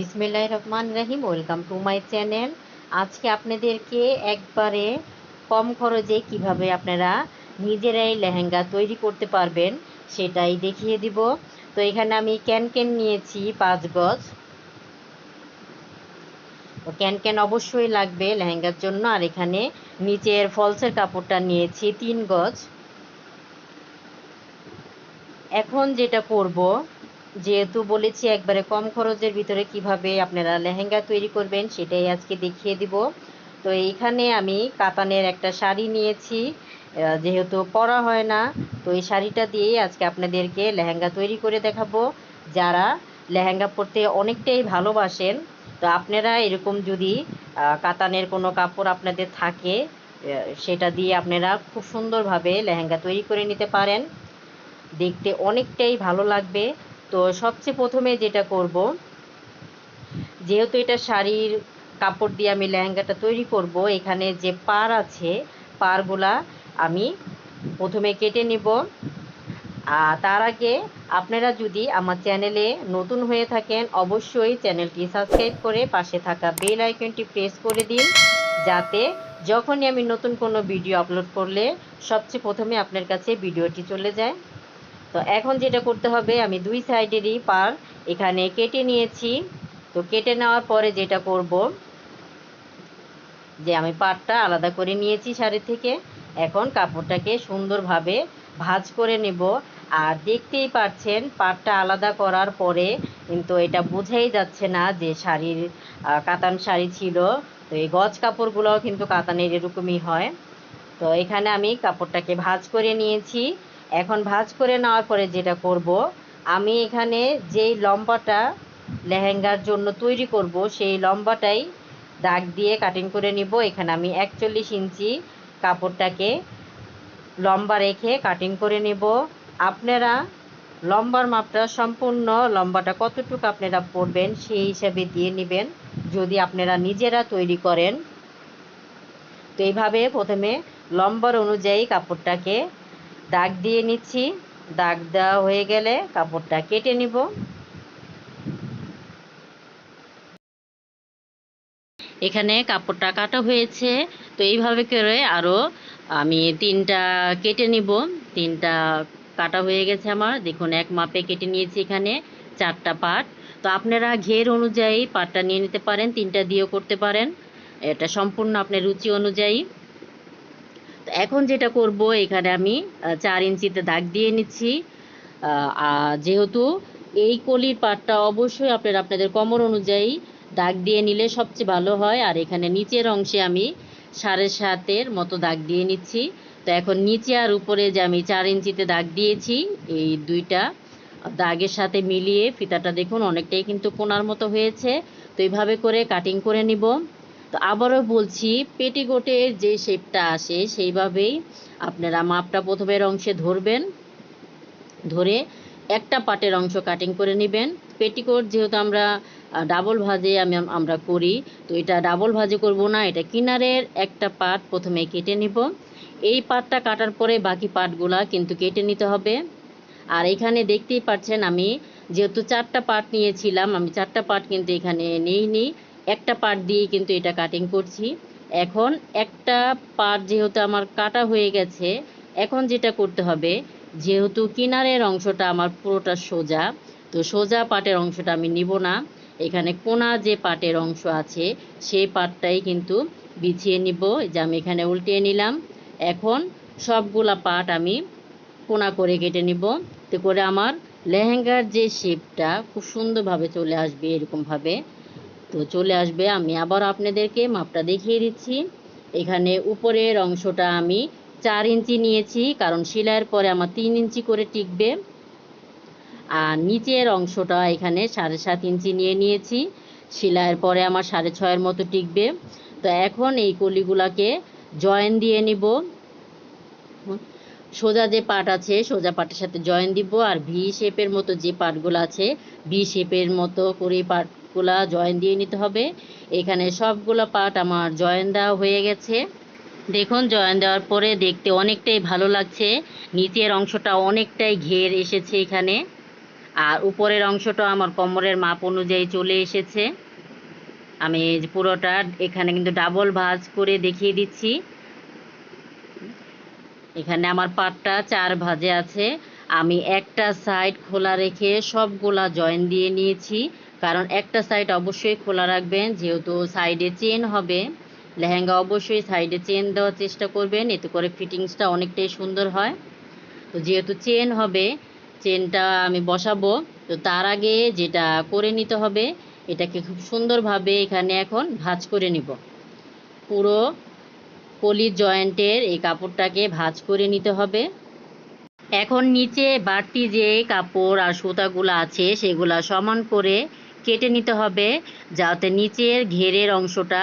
বিসমিল্লাহ রহমান রাহিম, ওয়েলকাম টু মাই চ্যানেল। আজকে আপনাদেরকে একবারে কম খরচে কীভাবে আপনারা নিজেরাই লেহেঙ্গা তৈরি করতে পারবেন সেটাই দেখিয়ে দিব। তো এখানে আমি ক্যান ক্যান নিয়েছি পাঁচ গজ। ক্যান অবশ্যই লাগবে লেহেঙ্গার জন্য। আর এখানে নিচের ফলসের কাপড়টা নিয়েছি তিন গজ। এখন যেটা করব যেহেতু বলেছি একবারে কম খরচের ভিতরে কীভাবে আপনারা লেহেঙ্গা তৈরি করবেন, সেটাই আজকে দেখিয়ে দিব। তো এইখানে আমি কাতানের একটা শাড়ি নিয়েছি যেহেতু পরা হয় না, তো এই শাড়িটা দিয়েই আজকে আপনাদেরকে লেহেঙ্গা তৈরি করে দেখাবো। যারা লেহেঙ্গা পরতে অনেকটাই ভালোবাসেন, তো আপনারা এরকম যদি কাতানের কোনো কাপড় আপনাদের থাকে সেটা দিয়ে আপনারা খুব সুন্দরভাবে লেহেঙ্গা তৈরি করে নিতে পারেন। দেখতে অনেকটাই ভালো লাগবে। তো সবচেয়ে প্রথমে যেটা করব, যেহেতু এটা শাড়ির কাপড় দিয়ে আমি লেহেঙ্গাটা তৈরি করব, এখানে যে পার আছে, পারগুলা আমি প্রথমে কেটে নিব। আর তার আগে আপনারা যদি আমার চ্যানেলে নতুন হয়ে থাকেন, অবশ্যই চ্যানেলটি সাবস্ক্রাইব করে পাশে থাকা বেল আইকনটি প্রেস করে দিন, যাতে যখনই আমি নতুন কোনো ভিডিও আপলোড করলে সবচেয়ে প্রথমে আপনার কাছে ভিডিওটি চলে যায়। তো এখন যেটা করতে হবে, আমি দুই সাইডেরই পার এখানে কেটে নিয়েছি। তো কেটে নেওয়ার পরে যেটা করব, যে আমি পাটটা আলাদা করে নিয়েছি শাড়ি থেকে। এখন কাপড়টাকে সুন্দরভাবে ভাজ করে নেব। আর দেখতেই পাচ্ছেন পাটটা আলাদা করার পরে কিন্তু এটা বোঝাই যাচ্ছে না যে শাড়ির কাতান শাড়ি ছিল। তো এই গজ কাপড়গুলোও কিন্তু কাতানের এরকমই হয়। তো এখানে আমি কাপড়টাকে ভাজ করে নিয়েছি। এখন ভাঁজ করে নেওয়ার পরে যেটা করব, আমি এখানে যেই লম্বাটা লেহেঙ্গার জন্য তৈরি করব, সেই লম্বাটাই দাগ দিয়ে কাটিং করে নিব। এখানে আমি একচল্লিশ ইঞ্চি কাপড়টাকে লম্বা রেখে কাটিং করে নেব। আপনারা লম্বার মাপটা সম্পূর্ণ লম্বাটা কতটুকু আপনারা পরবেন সেই হিসাবে দিয়ে নেবেন, যদি আপনারা নিজেরা তৈরি করেন। তো এইভাবে প্রথমে লম্বার অনুযায়ী কাপড়টাকে দাগ দিয়ে নিচ্ছি। দাগ দেওয়া হয়ে গেলে কাপড়টা কেটে নিব। এখানে কাপড়টা কাটা হয়েছে। তো এইভাবে করে আরও আমি তিনটা কেটে নিব। তিনটা কাটা হয়ে গেছে আমার। দেখুন, এক মাপে কেটে নিয়েছি এখানে চারটা পাট। তো আপনারা ঘের অনুযায়ী পাটটা নিয়ে নিতে পারেন, তিনটা দিয়েও করতে পারেন। এটা সম্পূর্ণ আপনার রুচি অনুযায়ী। এখন যেটা করব, এখানে আমি চার ইঞ্চিতে দাগ দিয়ে নিচ্ছি। যেহেতু এই কলির পাটটা অবশ্যই আপনারা আপনাদের কোমর অনুযায়ী দাগ দিয়ে নিলে সবচেয়ে ভালো হয়। আর এখানে নিচের অংশে আমি সাড়ে সাতের মতো দাগ দিয়ে নিচ্ছি। তো এখন নিচে আর উপরে যে আমি চার ইঞ্চিতে দাগ দিয়েছি, এই দুইটা দাগের সাথে মিলিয়ে ফিতাটা দেখুন, অনেকটাই কিন্তু কোনার মতো হয়েছে। তো এইভাবে করে কাটিং করে নিব। তো আবারও বলছি পেটিকোটের যে শেপটা আসে, সেইভাবেই আপনারা মাপটা প্রথমের অংশে ধরবেন। ধরে একটা পাটের অংশ কাটিং করে নেবেন। পেটিকোট যেহেতু আমরা ডাবল ভাজে আমি, আমরা করি, তো এটা ডাবল ভাজে করব না, এটা কিনারের একটা পাট প্রথমে কেটে নিব। এই পাটটা কাটার পরে বাকি পাটগুলা কিন্তু কেটে নিতে হবে। আর এখানে দেখতেই পাচ্ছেন আমি, যেহেতু চারটা পার্ট নিয়েছিলাম, আমি চারটা পার্ট কিন্তু এখানে নিইনি। একটা পার্ট দিয়ে কিন্তু এটা কাটিং করছি। এখন একটা পার্ট যেহেতু আমার কাটা হয়ে গেছে, এখন যেটা করতে হবে, যেহেতু কিনারের অংশটা আমার পুরোটা সোজা, তো সোজা পাটের অংশটা আমি নিব না। এখানে কোনা যে পাটের অংশ আছে, সেই পাটটাই কিন্তু বিছিয়ে নিব যে আমি এখানে উল্টিয়ে নিলাম। এখন সবগুলা পাট আমি কোনা করে কেটে নিব তো করে আমার লেহেঙ্গার যে শেপটা খুব সুন্দরভাবে চলে আসবে এরকমভাবে। তো চলে আসবে, আমি আবার আপনাদেরকে মাপটা দেখিয়ে দিচ্ছি। এখানে উপরের অংশটা আমি চার ইঞ্চি নিয়েছি, কারণ সেলাইয়ের পরে আমার তিন ইঞ্চি করে টিকবে। আর নিচের অংশটা এখানে সাড়ে সাত ইঞ্চি নিয়ে নিয়েছি, সেলাইয়ের পরে আমার সাড়ে ছয়ের মতো টিকবে। তো এখন এই কলিগুলাকে জয়েন দিয়ে নিব। সোজা যে পাট আছে, সোজা পাটের সাথে জয়েন দিব, আর ভি শেপের মতো যে পাটগুলো আছে ভি শেপের মতো করে পাটগুলা জয়েন দিয়ে নিতে হবে। এখানে সবগুলো পাট আমার জয়েন দেওয়া হয়ে গেছে। দেখুন জয়েন দেওয়ার পরে দেখতে অনেকটাই ভালো লাগছে। নিচের অংশটা অনেকটাই ঘের এসেছে এখানে। আর উপরের অংশটা আমার কোমরের মাপ অনুযায়ী চলে এসেছে। আমি পুরোটা এখানে কিন্তু ডাবল ভাঁজ করে দেখিয়ে দিচ্ছি। এখানে আমার পাটটা চার ভাজে আছে। আমি একটা সাইড খোলা রেখে সবগুলা জয়েন দিয়ে নিয়েছি। কারণ একটা সাইড অবশ্যই খোলা রাখবেন, যেহেতু সাইডে চেন হবে। লেহেঙ্গা অবশ্যই সাইডে চেন দেওয়ার চেষ্টা করবেন, এতে করে ফিটিংসটা অনেকটাই সুন্দর হয়। তো যেহেতু চেন হবে চেনটা আমি বসাবো। তো তার আগে যেটা করে নিতে হবে, এটাকে খুব সুন্দরভাবে এখানে এখন ভাঁজ করে নিব। পুরো কলি জয়েন্টের এই কাপড়টাকে ভাঁজ করে নিতে হবে। এখন নিচে বাড়তি যে কাপড় আর সুতাগুলো আছে, সেগুলা সমান করে কেটে নিতে হবে, যাতে নিচের ঘেরের অংশটা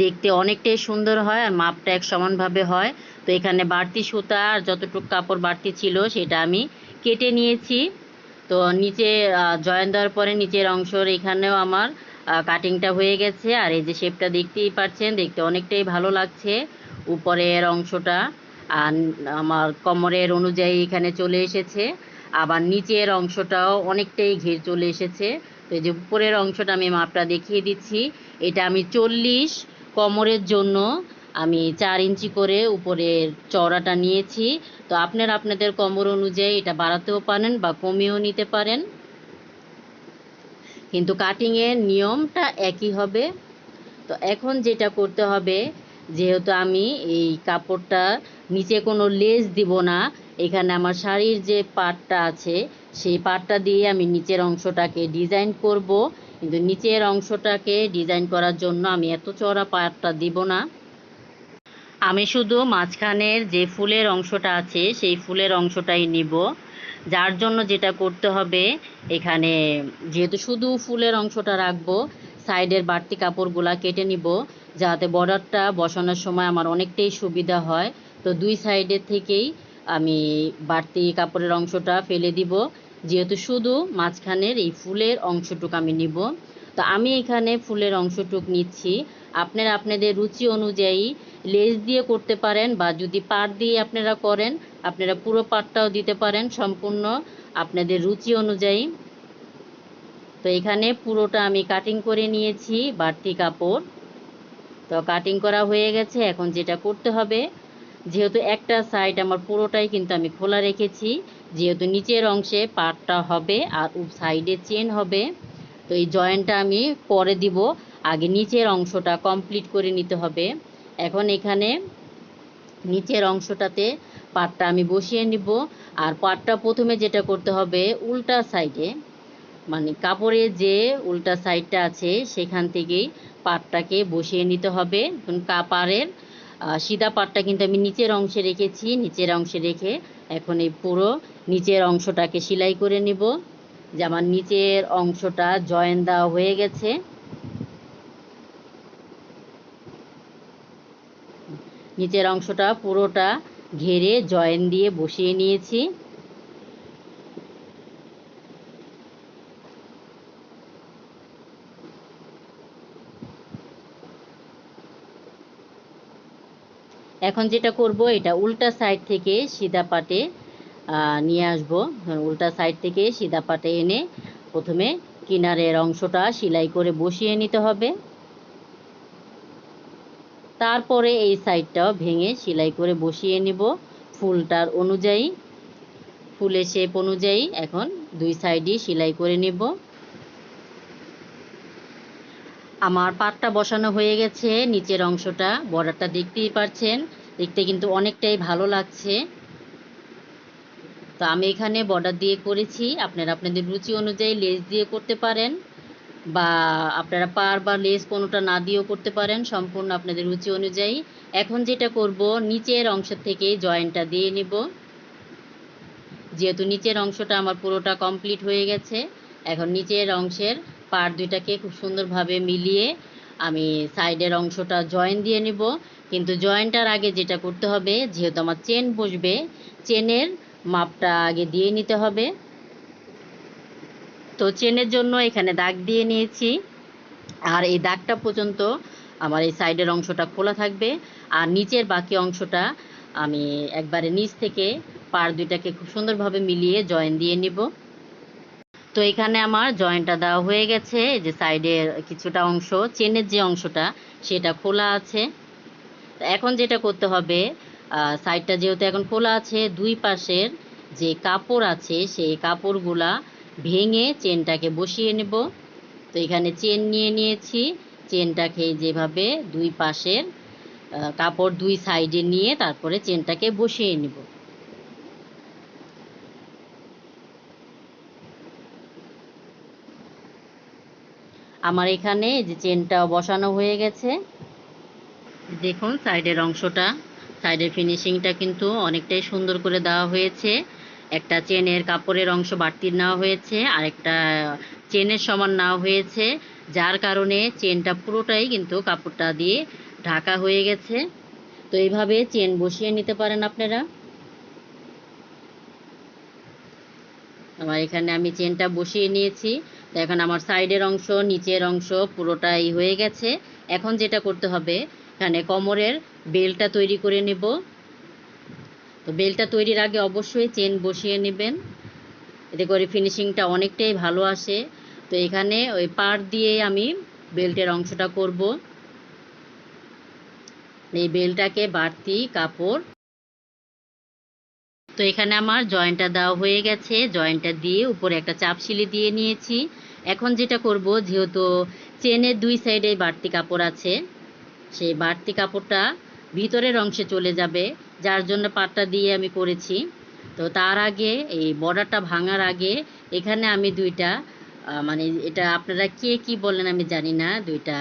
দেখতে অনেকটাই সুন্দর হয় আর মাপটা এক সমানভাবে হয়। তো এখানে বাড়তি সুতা আর যতটুকু কাপড় বাড়তি ছিল, সেটা আমি কেটে নিয়েছি। তো নিচে জয়েন দেওয়ার পরে নিচের অংশর এখানেও আমার কাটিংটা হয়ে গেছে। আর এই যে শেপটা দেখতেই পাচ্ছেন, দেখতে অনেকটাই ভালো লাগছে উপরের অংশটা। আর আমার কোমরের অনুযায়ী এখানে চলে এসেছে। আবার নিচের অংশটাও অনেকটাই ঘের চলে এসেছে। তো এই যে উপরের অংশটা আমি মাপটা দেখিয়ে দিচ্ছি। এটা আমি চল্লিশ কোমরের জন্য আমি চার ইঞ্চি করে উপরের চওড়াটা নিয়েছি। তো আপনার আপনাদের কোমর অনুযায়ী এটা বাড়াতেও পারেন বা কমিয়েও নিতে পারেন। কিন্তু কাটিংয়ের নিয়মটা একই হবে। তো এখন যেটা করতে হবে, যেহেতু আমি এই কাপড়টা নিচে কোনো লেস দিব না। এখানে আমার শাড়ির যে পাটটা আছে, সেই পাটটা দিয়ে আমি নিচের অংশটাকে ডিজাইন করব। কিন্তু নিচের অংশটাকে ডিজাইন করার জন্য আমি এত চড়া পাটটা দিব না। আমি শুধু মাঝখানের যে ফুলের অংশটা আছে, সেই ফুলের অংশটাই নিব। যার জন্য যেটা করতে হবে, এখানে যেহেতু শুধু ফুলের অংশটা রাখব, সাইডের বাড়তি কাপড়গুলা কেটে নিব, যাতে বর্ডারটা বসানোর সময় আমার অনেকটাই সুবিধা হয়। তো দুই সাইডের থেকেই আমি বাড়তি কাপড়ের অংশটা ফেলে দিব। যেহেতু শুধু মাঝখানের এই ফুলের অংশটুক আমি নিব। তো আমি এখানে ফুলের অংশটুক নিচ্ছি। আপনারা আপনাদের রুচি অনুযায়ী লেস দিয়ে করতে পারেন বা যদি পাট দিয়ে আপনারা করেন, আপনারা পুরো পাটটাও দিতে পারেন সম্পূর্ণ আপনাদের রুচি অনুযায়ী। তো এখানে পুরোটা আমি কাটিং করে নিয়েছি বাড়তি কাপড়। তো কাটিং করা হয়ে গেছে। এখন যেটা করতে হবে যেহেতু একটা সাইড আমার পুরোটাই কিন্তু আমি খোলা রেখেছি, যেহেতু নিচের অংশে পাটটা হবে আর সাইডে চেন হবে, তো এই জয়েন্টটা আমি পরে দিব। আগে নিচের অংশটা কমপ্লিট করে নিতে হবে। এখন এখানে নিচের অংশটাতে পাটটা আমি বসিয়ে নিব। আর পাটটা প্রথমে যেটা করতে হবে, উল্টা সাইডে মানে কাপড়ের যে উল্টা সাইডটা আছে, সেখান থেকেই পাটটাকে বসিয়ে নিতে হবে। কাপারের সিধা পাটটা কিন্তু আমি নিচের অংশে রেখেছি, নিচের অংশে রেখে এখন এই পুরো নিচের অংশটাকে সেলাই করে নিব। যে আমার নিচের অংশটা জয়েন দেওয়া হয়ে গেছে। নিচের অংশটা পুরোটা ঘেরে জয়েন দিয়ে বসিয়ে নিয়েছি। এখন যেটা করব, এটা উল্টা সাইড থেকে সিধা পাটে নিয়ে আসব। উল্টা সাইড থেকে সিধা পাটে এনে প্রথমে কিনারের অংশটা সেলাই করে বসিয়ে নিতে হবে। তারপরে এই সাইডটাও ভেঙে সেলাই করে বসিয়ে নিব ফুলটার অনুযায়ী। ফুলের শেপ অনুযায়ী এখন দুই সাইডই সেলাই করে নিব। আমার পাটটা বসানো হয়ে গেছে, নিচের অংশটা, বর্ডারটা দেখতেই পাচ্ছেন দেখতে কিন্তু অনেকটাই ভালো লাগছে। তো আমি এখানে বর্ডার দিয়ে করেছি। আপনারা আপনাদের রুচি অনুযায়ী লেস দিয়ে করতে পারেন বা আপনারা পার বা লেস কোনোটা না দিয়েও করতে পারেন, সম্পূর্ণ আপনাদের রুচি অনুযায়ী। এখন যেটা করব, নিচের অংশ থেকে জয়েন্টটা দিয়ে নিব। যেহেতু নিচের অংশটা আমার পুরোটা কমপ্লিট হয়ে গেছে, এখন নিচের অংশের পার দুইটাকে খুব সুন্দরভাবে মিলিয়ে আমি সাইডের অংশটা জয়েন দিয়ে নিব। কিন্তু জয়েন্টার আগে যেটা করতে হবে, যেহেতু আমার চেন বসবে চেনের মাপটা আগে দিয়ে নিতে হবে। তো চেনের জন্য এখানে দাগ দিয়ে নিয়েছি। আর এই দাগটা পর্যন্ত আমার এই সাইডের অংশটা খোলা থাকবে। আর নিচের বাকি অংশটা আমি একবারে নিচ থেকে পার দুইটাকে খুব সুন্দরভাবে মিলিয়ে জয়েন দিয়ে নিব। তো এখানে আমার জয়েন্টটা দেওয়া হয়ে গেছে। যে সাইডের কিছুটা অংশ, চেনের যে অংশটা, সেটা খোলা আছে। এখন যেটা করতে হবে সাইডটা যেহেতু এখন খোলা আছে, দুই পাশের যে কাপড় আছে, সেই কাপড়গুলা ভেঙে চেনটাকে বসিয়ে নেব। তো এখানে চেন নিয়ে নিয়েছি। চেনটাকে যেভাবে দুই পাশের কাপড় দুই সাইডে নিয়ে তারপরে চেনটাকে বসিয়ে নেব। আমার এখানে যে চেনটা বসানো হয়ে গেছে। দেখুন, সাইডের অংশটা, সাইডের ফিনিশিংটা কিন্তু অনেকটাই সুন্দর করে দেওয়া হয়েছে। একটা চেনের কাপড়ের অংশ বাড়তি নেওয়া হয়েছে আর একটা চেনের সমান নেওয়া হয়েছে, যার কারণে চেনটা পুরোটাই কিন্তু কাপড়টা দিয়ে ঢাকা হয়ে গেছে। তো এইভাবে চেন বসিয়ে নিতে পারেন আপনারা। আমার এখানে আমি চেনটা বসিয়ে নিয়েছি। তো এখন আমার সাইডের অংশ, নিচের অংশ পুরোটাই হয়ে গেছে। এখন যেটা করতে হবে, এখানে কোমরের বেলটা তৈরি করে নেব। তো বেলটা তৈরির আগে অবশ্যই চেন বসিয়ে নেবেন। এতে করে ফিনিশিংটা অনেকটাই ভালো আসে। তো এখানে ওই পার দিয়ে আমি বেল্টের অংশটা করব। এই বেলটাকে বাড়তি কাপড় তো এখানে আমার জয়েন্টটা দেওয়া হয়ে গেছে। জয়েন্টটা দিয়ে উপরে একটা চাপ সিলি দিয়ে নিয়েছি। এখন যেটা করব, যেহেতু চেনের দুই সাইডে বাড়তি কাপড় আছে, সেই বাড়তি কাপড়টা ভিতরের অংশে চলে যাবে, যার জন্য পাটটা দিয়ে আমি করেছি। তো তার আগে, এই বর্ডারটা ভাঙার আগে এখানে আমি দুইটা মানে এটা আপনারা কে কি বলেন আমি জানি না, দুইটা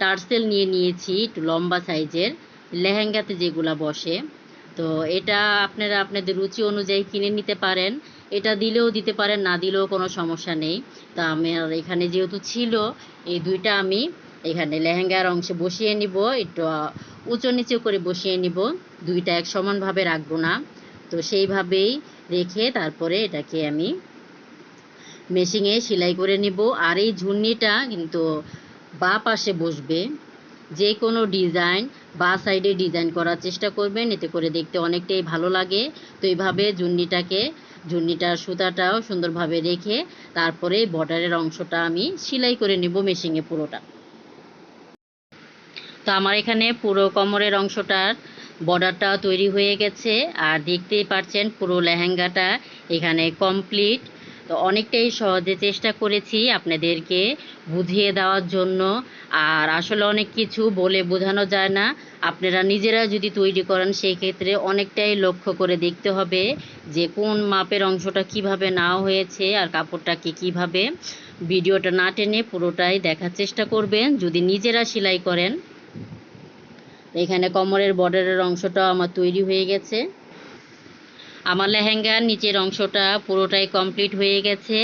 টার্সেল নিয়ে নিয়েছি, একটু লম্বা সাইজের লেহেঙ্গাতে যেগুলা বসে। তো এটা আপনারা আপনাদের রুচি অনুযায়ী কিনে নিতে পারেন। এটা দিলেও দিতে পারেন, না দিলেও কোনো সমস্যা নেই। তা আমার এখানে যেহেতু ছিল, এই দুইটা আমি এখানে লেহেঙ্গার অংশে বসিয়ে নিব, একটু উঁচু নিচু করে বসিয়ে নিব। দুইটা এক সমানভাবে রাখব না। তো সেইভাবেই রেখে তারপরে এটাকে আমি মেশিনে সেলাই করে নিব। আর এই ঝুর্নিটা কিন্তু বা পাশে বসবে। যে কোনো ডিজাইন বা সাইডে ডিজাইন করার চেষ্টা করবেন, এতে করে দেখতে অনেকটাই ভালো লাগে। তো এইভাবে জুন্নিটাকে জুন্নিটার সুতাটাও সুন্দরভাবে রেখে তারপরে বর্ডারের অংশটা আমি সেলাই করে নেব মেশিনে পুরোটা। তো আমার এখানে পুরো কোমরের অংশটার বর্ডারটা তৈরি হয়ে গেছে। আর দেখতেই পাচ্ছেন পুরো লেহেঙ্গাটা এখানে কমপ্লিট। তো অনেকটাই সহজে চেষ্টা করেছি আপনাদেরকে বুঝিয়ে দেওয়ার জন্য। আর আসলে অনেক কিছু বলে বোঝানো যায় না। আপনারা নিজেরা যদি তৈরি করেন সেই ক্ষেত্রে অনেকটাই লক্ষ্য করে দেখতে হবে যে কোন মাপের অংশটা কীভাবে নেওয়া হয়েছে আর কাপড়টাকে কীভাবে। ভিডিওটা না টেনে পুরোটাই দেখার চেষ্টা করবেন। যদি নিজেরা সেলাই করেন, এখানে কোমরের বর্ডারের অংশটাও আমার তৈরি হয়ে গেছে। আমার লেহেঙ্গার নিচের অংশটা পুরোটাই কমপ্লিট হয়ে গেছে।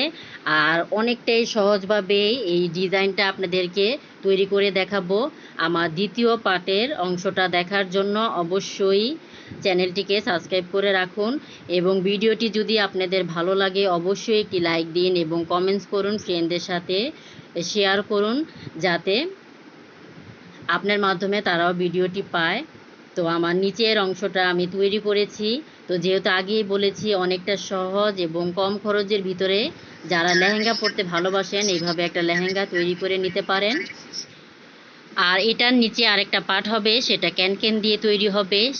আর অনেকটাই সহজভাবে এই ডিজাইনটা আপনাদেরকে তৈরি করে দেখাবো। আমার দ্বিতীয় পার্টের অংশটা দেখার জন্য অবশ্যই চ্যানেলটিকে সাবস্ক্রাইব করে রাখুন এবং ভিডিওটি যদি আপনাদের ভালো লাগে অবশ্যই একটি লাইক দিন এবং কমেন্টস করুন ফ্রেন্ডদের সাথে শেয়ার করুন যাতে আপনার মাধ্যমে তারাও ভিডিওটি পায়। তো আমার নিচের অংশটা আমি তৈরি করেছি। তো যেহেতু আগেই বলেছি, অনেকটা সহজ এবং কম খরচের ভিতরে যারা লেহেঙ্গা পরতে ভালোবাসেন, এইভাবে একটা লেহেঙ্গা তৈরি করে নিতে পারেন। আর এটার নিচে আরেকটা পার্ট হবে, সেটা ক্যানকেন দিয়ে তৈরি হবে।